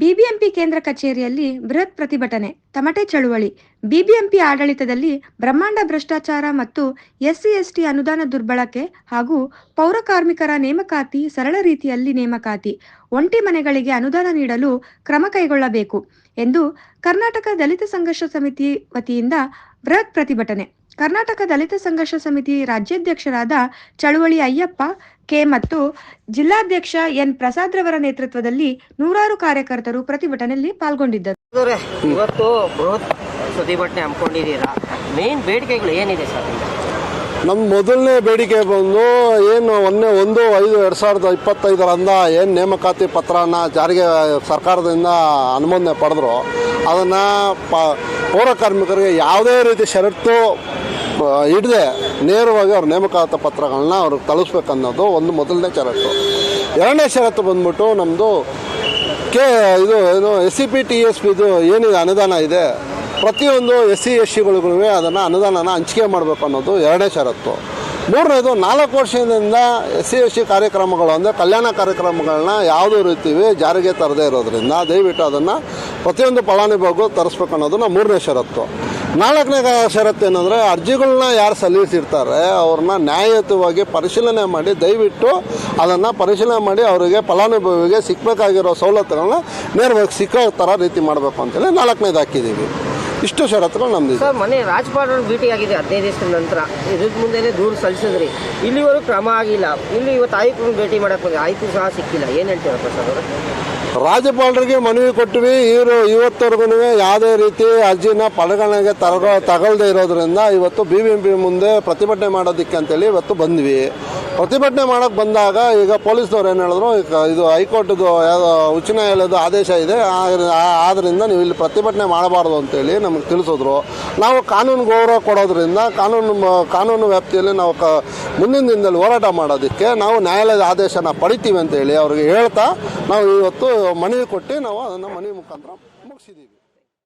BBMP ಕೇಂದ್ರ ಕಚೇರಿಯಲ್ಲಿ ಬೃಹತ್ ಪ್ರತಿಭಟನೆ, ತಮಟೆ ಚಳುವಳಿ. ಬಿಬಿಎಂಪಿ ಆಡಳಿತದಲ್ಲಿ ಬ್ರಹ್ಮಾಂಡ ಭ್ರಷ್ಟಾಚಾರ ಮತ್ತು ಎಸ್ಸಿ, ಎಸ್ಟಿ ಅನುದಾನ ದುರ್ಬಳಕೆ ಹಾಗೂ ಪೌರ ಕಾರ್ಮಿಕರ ನೇಮಕಾತಿ ಸರಳ ರೀತಿಯಲ್ಲಿ ನೇಮಕಾತಿ, ಒಂಟಿ ಮನೆಗಳಿಗೆ ಅನುದಾನ ನೀಡಲು ಕ್ರಮ ಕೈಗೊಳ್ಳಬೇಕು ಎಂದು ಕರ್ನಾಟಕ ದಲಿತ ಸಂಘರ್ಷ ಸಮಿತಿ ವತಿಯಿಂದ ಬೃಹತ್ ಪ್ರತಿಭಟನೆ. ಕರ್ನಾಟಕ ದಲಿತ ಸಂಘರ್ಷ ಸಮಿತಿ ರಾಜ್ಯಾಧ್ಯಕ್ಷರಾದ ಚಳುವಳಿ ಅಯ್ಯಪ್ಪ ಕೆ ಮತ್ತು ಜಿಲ್ಲಾಧ್ಯಕ್ಷ ಎನ್ ಪ್ರಸಾದ್ ರವರ ನೇತೃತ್ವದಲ್ಲಿ ನೂರಾರು ಕಾರ್ಯಕರ್ತರು ಪ್ರತಿಭಟನೆಯಲ್ಲಿ ಪಾಲ್ಗೊಂಡಿದ್ದರು. ಇವತ್ತು ಬೃಹತ್ ಪ್ರತಿಭಟನೆ ಹಮ್ಮಿಕೊಂಡಿದ್ದೀರಾ? ಮೇನ್ ಬೇಡಿಕೆಗಳು ಏನಿದೆ ಸರ್ ನಮ್ಮ ಮೊದಲನೇ ಬೇಡಿಕೆ ಬಂದು ಏನು ಒಂದೇ ಒಂದು ಐದು ಎರಡು ಸಾವಿರದ ಇಪ್ಪತ್ತೈದರಂದ ಏನು ನೇಮಕಾತಿ ಪತ್ರನ ಜಾರಿಗೆ ಸರ್ಕಾರದಿಂದ ಅನುಮೋದನೆ ಪಡೆದ್ರು. ಅದನ್ನು ಪ ಪೌರ ಕಾರ್ಮಿಕರಿಗೆ ಯಾವುದೇ ರೀತಿ ಷರತ್ತು ಹಿಡದೆ ನೇರವಾಗಿ ಅವ್ರ ನೇಮಕಾತ ಪತ್ರಗಳನ್ನ ಅವ್ರಿಗೆ ತಲುಪಿಸ್ಬೇಕನ್ನೋದು ಒಂದು ಮೊದಲನೇ ಷರತ್ತು. ಎರಡನೇ ಷರತ್ತು ಬಂದ್ಬಿಟ್ಟು ನಮ್ಮದು ಕೆ, ಇದು, ಏನು S C P T S ಪಿದು ಏನಿದೆ, ಅನುದಾನ ಇದೆ. ಪ್ರತಿಯೊಂದು ಎಸ್ ಸಿ ಎಸ್ ಸಿಗಳಿಗೂ ಅದನ್ನು ಅನುದಾನನ ಹಂಚಿಕೆ ಮಾಡಬೇಕು ಅನ್ನೋದು ಎರಡನೇ ಷರತ್ತು. ಮೂರನೇದು, ನಾಲ್ಕು ವರ್ಷದಿಂದ ಎಸ್ ಸಿ ಎಸ್ ಸಿ ಕಾರ್ಯಕ್ರಮಗಳು ಅಂದರೆ ಕಲ್ಯಾಣ ಕಾರ್ಯಕ್ರಮಗಳನ್ನ ಯಾವುದೇ ರೀತಿ ಜಾರಿಗೆ ತರದೇ ಇರೋದ್ರಿಂದ ದಯವಿಟ್ಟು ಅದನ್ನು ಪ್ರತಿಯೊಂದು ಫಲಾನುಭವಿಗೂ ತರಿಸ್ಬೇಕು ಅನ್ನೋದು ನಮ್ಮ ಮೂರನೇ ಷರತ್ತು. ನಾಲ್ಕನೇ ಷರತ್ತು ಏನಂದರೆ ಅರ್ಜಿಗಳನ್ನ ಯಾರು ಸಲ್ಲಿಸಿರ್ತಾರೆ ಅವ್ರನ್ನ ನ್ಯಾಯಯುತವಾಗಿ ಪರಿಶೀಲನೆ ಮಾಡಿ ದಯವಿಟ್ಟು ಅದನ್ನು ಪರಿಶೀಲನೆ ಮಾಡಿ ಅವರಿಗೆ ಫಲಾನುಭವಿಗೆ ಸಿಕ್ಕಬೇಕಾಗಿರೋ ಸವಲತ್ತುಗಳನ್ನ ನೇರವಾಗಿ ಸಿಕ್ಕೋ ಥರ ರೀತಿ ಮಾಡಬೇಕು ಅಂತೇಳಿ ನಾಲ್ಕನೇದು ಹಾಕಿದ್ದೀವಿ ಇಷ್ಟು ಷರತ್ತುಗಳು ನಮ್ದು ಸರ್ ಮನೆ ರಾಜ್ಪಾಲ್ ಭೇಟಿ ಆಗಿದೆ ಹದಿನೈದು ದಿವಸದ ನಂತರ. ಇದ್ರ ಮುಂದೆನೇ ದೂರು ಸಲ್ಲಿಸಿದ್ರಿ. ಇಲ್ಲಿವರೆಗೂ ಕ್ರಮ ಆಗಿಲ್ಲ. ಇಲ್ಲಿ ಇವತ್ತು ಆಯುಕ್ತರನ್ನ ಭೇಟಿ ಮಾಡಕ್ಕೆ ಹೋಗಿ ಆಯುಕ್ತರು ಸಹ ಸಿಕ್ಕಿಲ್ಲ. ಏನು ಹೇಳ್ತೀರಾ ಸರ್ ಅವರು? ರಾಜ್ಯಪಾಲರಿಗೆ ಮನವಿ ಕೊಟ್ಟಿವಿ ಇವರು ಇವತ್ತವರೆಗೂ ಯಾವುದೇ ರೀತಿ ಅರ್ಜಿನ ಪರಿಗಣನೆಗೆ ತರಗ ತಗೊಳ್ದೇ ಇರೋದ್ರಿಂದ ಇವತ್ತು ಬಿ ಬಿ ಎಂ ಪಿ ಮುಂದೆ ಪ್ರತಿಭಟನೆ ಮಾಡೋದಕ್ಕೆ ಅಂತೇಳಿ ಇವತ್ತು ಬಂದ್ವಿ. ಪ್ರತಿಭಟನೆ ಮಾಡೋಕೆ ಬಂದಾಗ ಈಗ ಪೊಲೀಸ್ನವ್ರು ಏನು ಹೇಳಿದ್ರು ಇದು ಹೈಕೋರ್ಟ್ದು ಉಚ್ಚ ನ್ಯಾಯಾಲಯದ ಆದೇಶ ಇದೆ ಆದ್ದರಿಂದ ನೀವು ಇಲ್ಲಿ ಪ್ರತಿಭಟನೆ ಮಾಡಬಾರ್ದು ಅಂತೇಳಿ ನಮಗೆ ತಿಳಿಸಿದ್ರು. ನಾವು ಕಾನೂನು ಗೌರವ ಕೊಡೋದ್ರಿಂದ ಕಾನೂನು ಕಾನೂನು ವ್ಯಾಪ್ತಿಯಲ್ಲಿ ನಾವು ಕ, ಮುಂದಿನ ದಿನದಲ್ಲಿ ಹೋರಾಟ ಮಾಡೋದಕ್ಕೆ ನಾವು ನ್ಯಾಯಾಲಯದ ಆದೇಶನ ಪಡಿತೀವಿ ಅಂತೇಳಿ ಅವ್ರಿಗೆ ಹೇಳ್ತಾ ನಾವು ಇವತ್ತು ಮನವಿ ಕೊಟ್ಟು ನಾವು ಅದನ್ನು ಮನವಿ ಮುಖಾಂತರ ಮುಗಿಸಿದ್ದೀವಿ